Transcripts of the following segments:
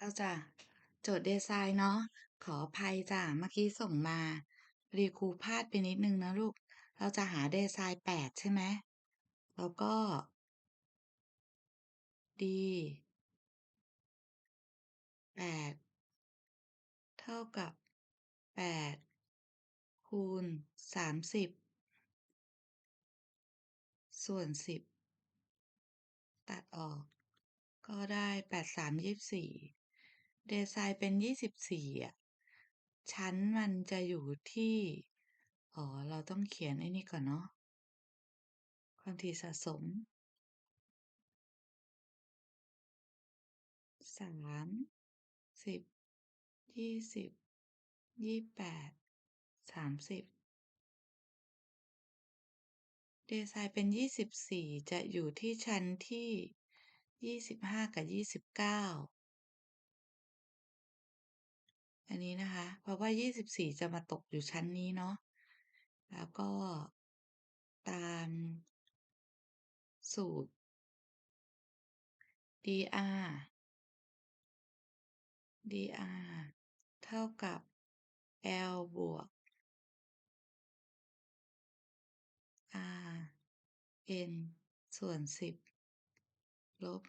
เอาจ้ะโจทย์เดไซน์เนาะขออภัยจ้ะเมื่อกี้ส่งมาพอดีครูพลาดไปนิดนึงนะลูก เราจะหาเดีไซน์8ใช่ไหมแล้วก็ D 8เท่ากับ8คูณ30ส่วน10ตัดออก ก็ได้8 3 เดซายเป็นยี่สิบสี่อะ ชั้นมันจะอยู่ที่ อ๋อ เราต้องเขียนไอ้นี่ก่อนเนาะ ความถี่สะสมสามสิบยี่สิบยี่แปดสามสิบเดซายเป็นยี่สิบสี่จะอยู่ที่ชั้นที่ยี่สิบห้ากับยี่สิบเก้า อันนี้นะคะ เพราะว่า 24 จะมาตกอยู่ชั้นนี้เนาะ แล้วก็ตามสูตร dr dr เท่ากับ L บวก R N ส่วน 10 ลบ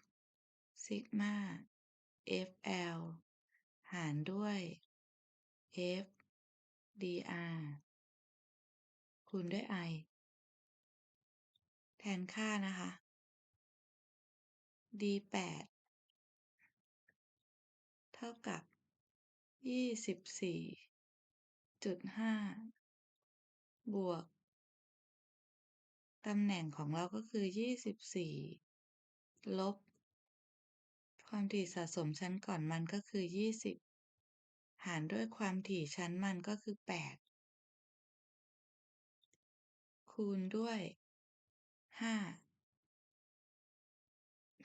ซิกมา FL หารด้วย F dr คูณด้วย I แทนค่านะคะ D 8เท่ากับ 24.5 บวก ตำแหน่งของเราก็คือ 24 ลบ ความถี่สะสมชั้นก่อนมันก็คือ 20 หารด้วยความถี่ชั้นมันก็คือ 8 คูณด้วย 5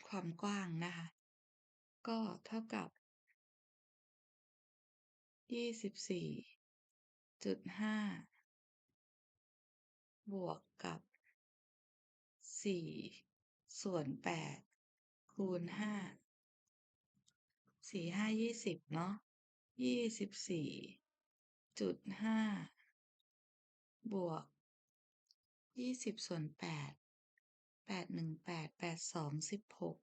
ความกว้างนะคะ ก็เท่ากับ 24.5 บวกกับ 4 ส่วน 8 คูณ 5 4 5 20 เนาะ ยี่สิบสี่จุดห้าบวกยี่สิบส่วนแปดแปดหนึ่งแปดแปดสองสิบหก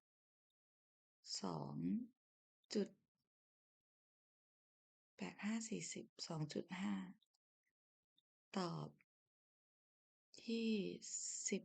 สองจุดแปดห้าสี่สิบสองจุดห้าตอบที่สิบ